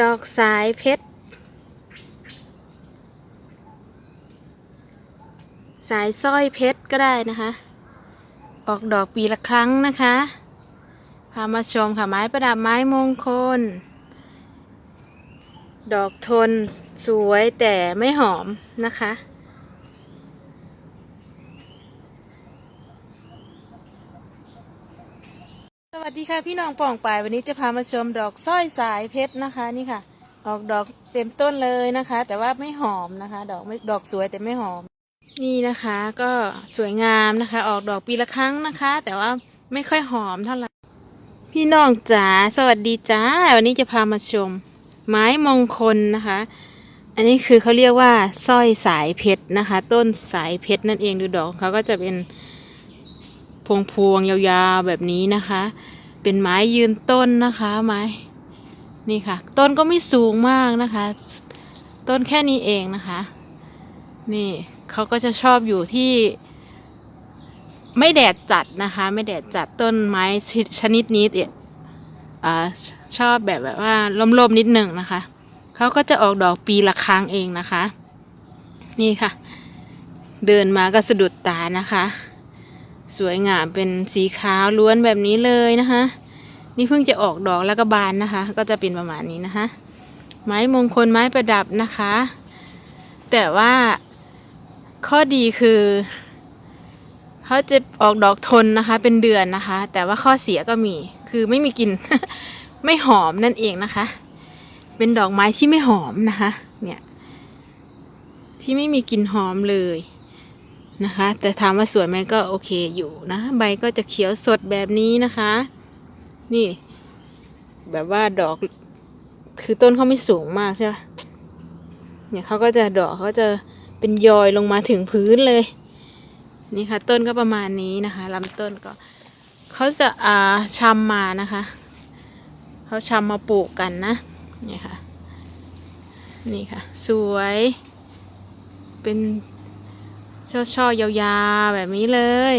ดอกสายเพชร สายสร้อยเพชรก็ได้นะคะ ออกดอกปีละครั้งนะคะ พามาชมค่ะไม้ประดับไม้มงคล ดอกทนสวยแต่ไม่หอมนะคะ วัสดีค่ะพี่น้องป่องปายวันนี้จะพามาชมดอกสร้อยสายเพชรนะคะนี่ค่ะ ออกดอกเต็มต้นเลยนะคะ แต่ว่าไม่หอมนะคะ ดอกไม่ดอกสวยแต่ไม่หอม นี่นะคะก็สวยงามนะคะ ออกดอกปีละครั้งนะคะ แต่ว่าไม่ค่อยหอมเท่าไหร่พี่น้องจ๋าสวัสดีจ้าวันนี้จะพามาชม ไม้มงคลนะคะ อันนี้คือเขาเรียกว่าสร้อยสายเพชรนะคะ ต้นสายเพชรนั่นเองดูดอกเขาก็จะเป็น พวงพวงยาวๆแบบนี้นะคะ เป็นไม้ยืนต้นนะคะไม้นี่ค่ะ ต้นก็ไม่สูงมากนะคะ ต้นแค่นี้เองนะคะ นี่เขาก็จะชอบอยู่ที่ ไม่แดดจัดนะคะ ไม่แดดจัดต้นไม้ชนิดนี้เนี่ยอ่าชอบแบบแบบว่าล่มๆนิดหนึ่งนะคะเขาก็จะออกดอกปีละครั้งเองนะคะ นี่ค่ะ เดินมาก็สะดุดตานะคะ สวยงามเป็นสีขาวล้วนแบบนี้เลยนะคะ นี่เพิ่งจะออกดอกแล้วก็บานนะคะ ก็จะเป็นประมาณนี้นะคะ ไม้มงคลไม้ประดับนะคะ แต่ว่าข้อดีคือเขาจะออกดอกทนนะคะ เป็นเดือนนะคะ แต่ว่าข้อเสียก็มีคือไม่มีกลิ่นไม่หอมนั่นเองนะคะ เป็นดอกไม้ที่ไม่หอมนะคะ เนี่ย ที่ไม่มีกลิ่นหอมเลย นะคะ แต่ถามว่าสวยไหมก็โอเคอยู่นะ ใบก็จะเขียวสดแบบนี้นะคะ นี่ แบบว่าดอกคือต้นเขาไม่สูงมากใช่ไหมเนี่ยเขาก็จะดอกเขาจะเป็นยอยลงมาถึงพื้นเลย นี่ค่ะ ต้นก็ประมาณนี้นะคะลำต้นก็เขาจะอ่าชำมานะคะเขาชำมาปลูกกันนะนี่ค่ะ นี่ค่ะ สวย เป็น ช่อช่อยาวๆแบบนี้เลย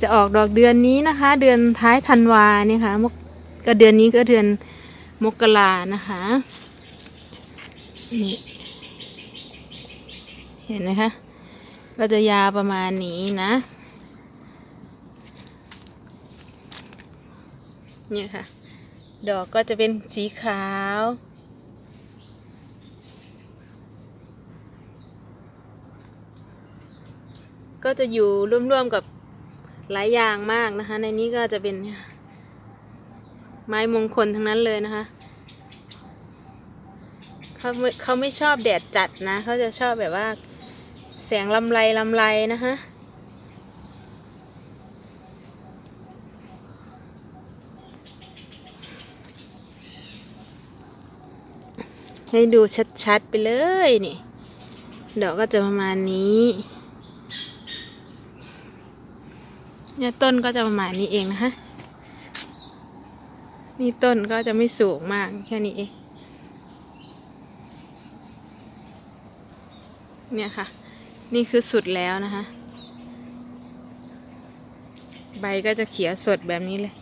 จะออกดอกเดือนนี้นะคะ เดือนท้ายธันวาเนี่ยค่ะมกก็เดือนนี้ก็เดือนมกรานะคะนี่เห็นไหมคะ ก็จะยาวประมาณนี้นะเนี่ยค่ะ ดอกก็จะเป็นสีขาว ก็จะอยู่ร่วมๆกับหลายอย่างมากนะคะ ในนี้ก็จะเป็น ไม้มงคลทั้งนั้นเลยนะคะเขาเขาไม่ชอบแดดจัดนะ เขาจะชอบแบบว่า แสงลำไรลำไรนะคะให้ดูชัดๆไปเลยนี่ดอกก็จะประมาณนี้ เนี่ยต้นก็จะประมาณนี้เองนะคะนี่ต้นก็จะไม่สูงมากแค่นี้เอง เนี่ยค่ะ นี่คือสุดแล้วนะคะ ใบก็จะเขียวสดแบบนี้เลย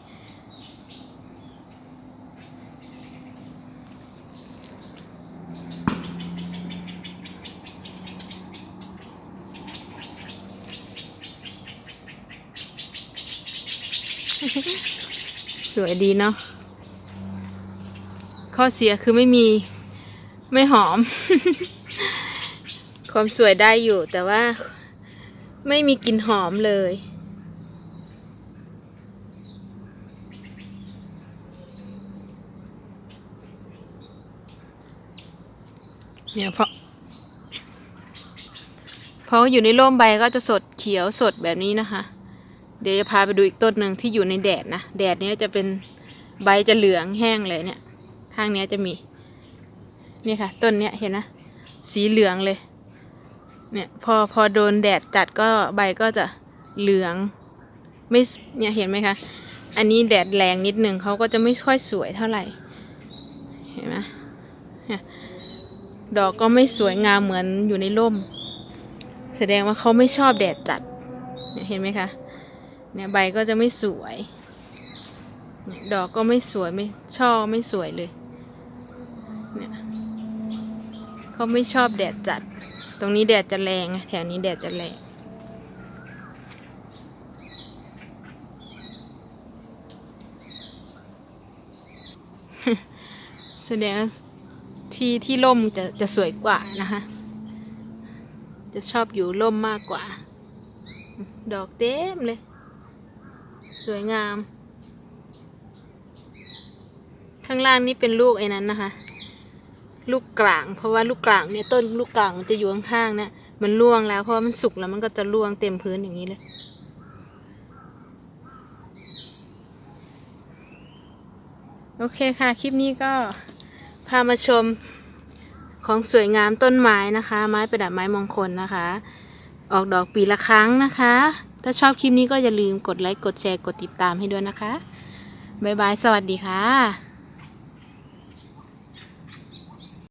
สวยดีเนาะข้อเสียคือไม่มีไม่หอม ความสวยได้อยู่แต่ว่าไม่มีกลิ่นหอมเลย เนี่ยเพราะเพราะอยู่ในร่มใบก็จะสดเขียวสดแบบนี้นะคะ เดี๋ยวจะพาไปดูอีกต้นหนึ่งที่อยู่ในแดดนะ แดดเนี้ยจะเป็นใบจะเหลืองแห้งเลยเนี่ยทางเนี้ยจะมี นี่ค่ะ ต้นเนี้ยเห็นนะ สีเหลืองเลย เนี่ยพอพอโดนแดดจัดก็ใบก็จะเหลือง ไม่เนี่ยเห็นไหมคะ อันนี้แดดแรงนิดหนึ่งเขาก็จะไม่ค่อยสวยเท่าไหร่ เห็นไหมเนี่ยดอกก็ไม่สวยงามเหมือนอยู่ในร่ม แสดงว่าเขาไม่ชอบแดดจัดเนี่ยเห็นไหมคะ เนี่ยใบก็จะไม่สวย ดอกก็ไม่สวยไม่ช่อไม่สวยเลย เนี่ยเขาไม่ชอบแดดจัด ตรงนี้แดดจะแรงแถวนี้แดดจะแรงแสดงที่ที่ร่มจะจะสวยกว่านะคะ จะชอบอยู่ร่มมากกว่า ดอกเต็มเลย วยงาม ข้างล่างนี่เป็นลูกไอ้นั้นนะคะ ลูกกลาง เพราะว่าลูกกลางเนี่ยต้นลูกกลางมันจะอยู่ข้างๆเนี่ยมันร่วงแล้วเพราะามันสุกแล้วมันก็จะร่วงเต็มพื้นอย่างนี้เลยโอเคค่ะ คลิปนี้ก็พามาชมของสวยงามต้นไม้นะคะ ไม้ประดับไม้มงคลนะคะ ออกดอกปีละครั้งนะคะ ถ้าชอบคลิปนี้ก็อย่าลืมกดไลค์ กดแชร์ กดติดตามให้ด้วยนะคะ บ๊ายบาย สวัสดีค่ะ